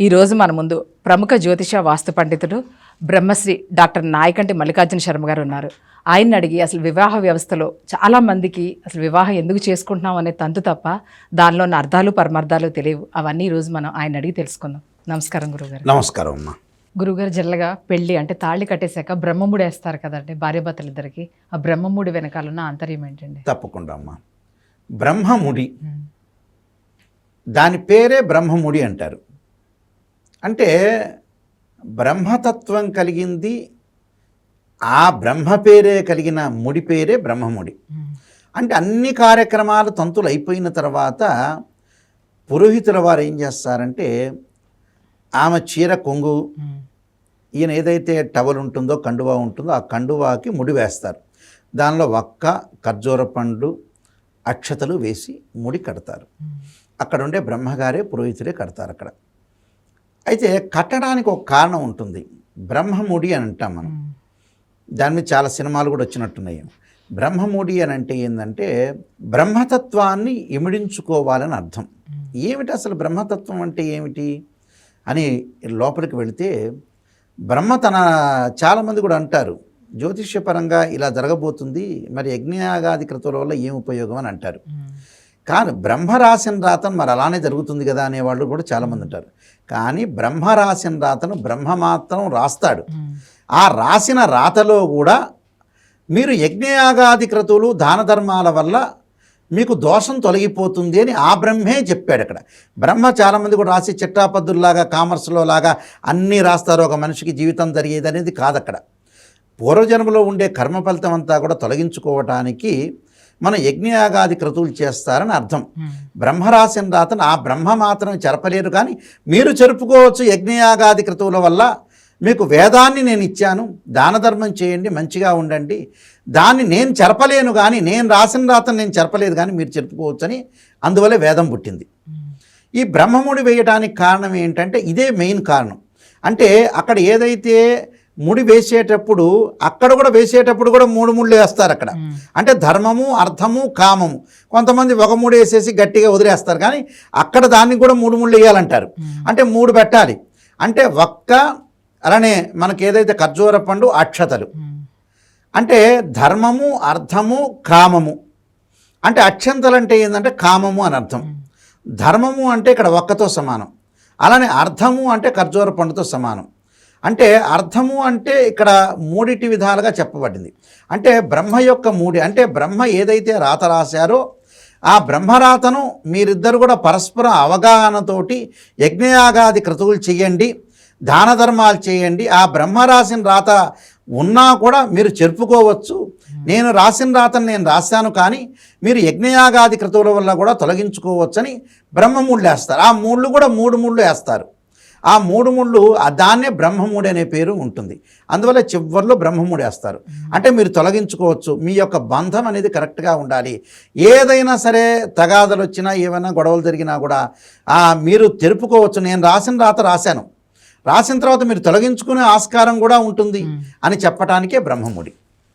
ఈరోజు మన ముందు ప్రముఖ జ్యోతిష వాస్తు పండితుడు బ్రహ్మశ్రీ డాక్టర్ నాయకంటి మల్లికార్జున శర్మ గారు ఉన్నారు. ఆయన్ని అడిగి అసలు వివాహ వ్యవస్థలో చాలా మందికి అసలు వివాహం ఎందుకు చేసుకుంటున్నాం అనే తంతు తప్ప దానిలో ఉన్న అర్థాలు పరమార్థాలు తెలియవు. అవన్నీ ఈరోజు మనం ఆయన అడిగి తెలుసుకుందాం. నమస్కారం గురుగారు. నమస్కారం అమ్మా. గురుగారు జల్లగా పెళ్ళి అంటే తాళి కట్టేశాక బ్రహ్మముడి వేస్తారు కదండి భార్యాభర్తలు ఇద్దరికి ఆ బ్రహ్మముడి వెనకాల ఉన్న ఆంతర్యం ఏంటండి? తప్పకుండా అమ్మా. బ్రహ్మముడి. దాని పేరే బ్రహ్మముడి అంటారు. అంటే బ్రహ్మతత్వం కలిగింది ఆ బ్రహ్మ పేరే కలిగిన ముడి పేరే బ్రహ్మముడి. అంటే అన్ని కార్యక్రమాలు తంతులు అయిపోయిన తర్వాత పురోహితుల వారు ఏం చేస్తారంటే ఆమె చీర కొంగు ఈయన ఏదైతే టవల్ ఉంటుందో కండువా ఉంటుందో ఆ కండువాకి ముడి వేస్తారు. దానిలో ఒక్క ఖర్జూర పండు అక్షతలు వేసి ముడి కడతారు. అక్కడ ఉండే బ్రహ్మగారే పురోహితుడే కడతారు అక్కడ. అయితే కట్టడానికి ఒక కారణం ఉంటుంది. బ్రహ్మముడి అని అంటాం మనం. దాని మీద చాలా సినిమాలు కూడా వచ్చినట్టున్నాయి. బ్రహ్మముడి అని అంటే ఏంటంటే బ్రహ్మతత్వాన్ని ఇమిడించుకోవాలని అర్థం. ఏమిటి అసలు బ్రహ్మతత్వం అంటే ఏమిటి? అని లోపలికి వెళితే బ్రహ్మ తన చాలామంది కూడా అంటారు. జ్యోతిష్యపరంగా ఇలా జరగబోతుంది మరి యజ్ఞయాగాది క్రతువుల వల్ల ఏం ఉపయోగం అని అంటారు. కానీ బ్రహ్మ రాసిన రాతను మరి అలానే జరుగుతుంది కదా అనేవాళ్ళు కూడా చాలామంది ఉంటారు. కానీ బ్రహ్మ రాసిన రాతను బ్రహ్మ మాత్రం రాస్తాడు. ఆ రాసిన రాతలో కూడా మీరు యజ్ఞయాగాది క్రతువులు దాన ధర్మాల వల్ల మీకు దోషం తొలగిపోతుంది అని ఆ బ్రహ్మే చెప్పాడు అక్కడ. బ్రహ్మ చాలామంది కూడా రాసి చిట్టాపద్దుల్లాగా కామర్స్లో లాగా అన్నీ రాస్తారు. ఒక మనిషికి జీవితం జరిగేది అనేది కాదు అక్కడ పూర్వజన్మలో ఉండే కర్మ ఫలితం అంతా కూడా తొలగించుకోవటానికి మనం యజ్ఞయాగాది క్రతువులు చేస్తారని అర్థం. బ్రహ్మ రాసిన రాతను ఆ బ్రహ్మ మాత్రం చెరపలేరు కానీ మీరు చెరుపుకోవచ్చు యజ్ఞయాగాది క్రతువుల వల్ల. మీకు వేదాన్ని నేను ఇచ్చాను. దాన ధర్మం చేయండి మంచిగా ఉండండి. దాన్ని నేను చెరపలేను కానీ నేను రాసిన రాతను నేను చెరపలేదు కానీ మీరు చెరుపుకోవచ్చు అని అందువల్ల వేదం పుట్టింది. ఈ బ్రహ్మముడి వేయడానికి కారణం ఏంటంటే ఇదే మెయిన్ కారణం. అంటే అక్కడ ఏదైతే ముడి వేసేటప్పుడు అక్కడ కూడా వేసేటప్పుడు కూడా మూడు ముళ్ళు వేస్తారు అక్కడ. అంటే ధర్మము అర్థము కామము. కొంతమంది ఒక మూడు వేసేసి గట్టిగా వదిలేస్తారు కానీ అక్కడ దాన్ని కూడా మూడు ముళ్ళు వేయాలంటారు. అంటే మూడు పెట్టాలి. అంటే ఒక్క అలానే మనకి ఏదైతే ఖర్జూర పండు అక్షతలు. అంటే ధర్మము అర్థము కామము. అంటే అక్షంతలు అంటే ఏంటంటే కామము అని అర్థం. ధర్మము అంటే ఇక్కడ ఒక్కతో సమానం. అలానే అర్థము అంటే ఖర్జూర పండుతో సమానం. అంటే అర్థము అంటే ఇక్కడ మూడిటి విధాలుగా చెప్పబడింది. అంటే బ్రహ్మ యొక్క మూడి అంటే బ్రహ్మ ఏదైతే రాత రాశారో ఆ బ్రహ్మరాతను మీరిద్దరు కూడా పరస్పర అవగాహనతోటి యజ్ఞయాగాది క్రతువులు చేయండి దాన ధర్మాలు చేయండి. ఆ బ్రహ్మ రాసిన రాత ఉన్నా కూడా మీరు చెరుపుకోవచ్చు. నేను రాసిన రాతను నేను రాశాను కానీ మీరు యజ్ఞయాగాది క్రతువుల వల్ల కూడా తొలగించుకోవచ్చని బ్రహ్మముళ్ళు వేస్తారు. ఆ మూళ్ళు కూడా మూడు మూళ్ళు వేస్తారు. ఆ మూడు ముళ్ళు ఆ దాన్నే బ్రహ్మముడి అనే పేరు ఉంటుంది. అందువల్ల చివరిలో బ్రహ్మముడి వేస్తారు. అంటే మీరు తొలగించుకోవచ్చు. మీ యొక్క బంధం అనేది కరెక్ట్గా ఉండాలి. ఏదైనా సరే తగాదలు వచ్చినా ఏమైనా గొడవలు జరిగినా కూడా మీరు తెలుపుకోవచ్చు నేను రాసిన రాత రాశాను. రాసిన తర్వాత మీరు తొలగించుకునే ఆస్కారం కూడా ఉంటుంది అని చెప్పటానికే బ్రహ్మముడి.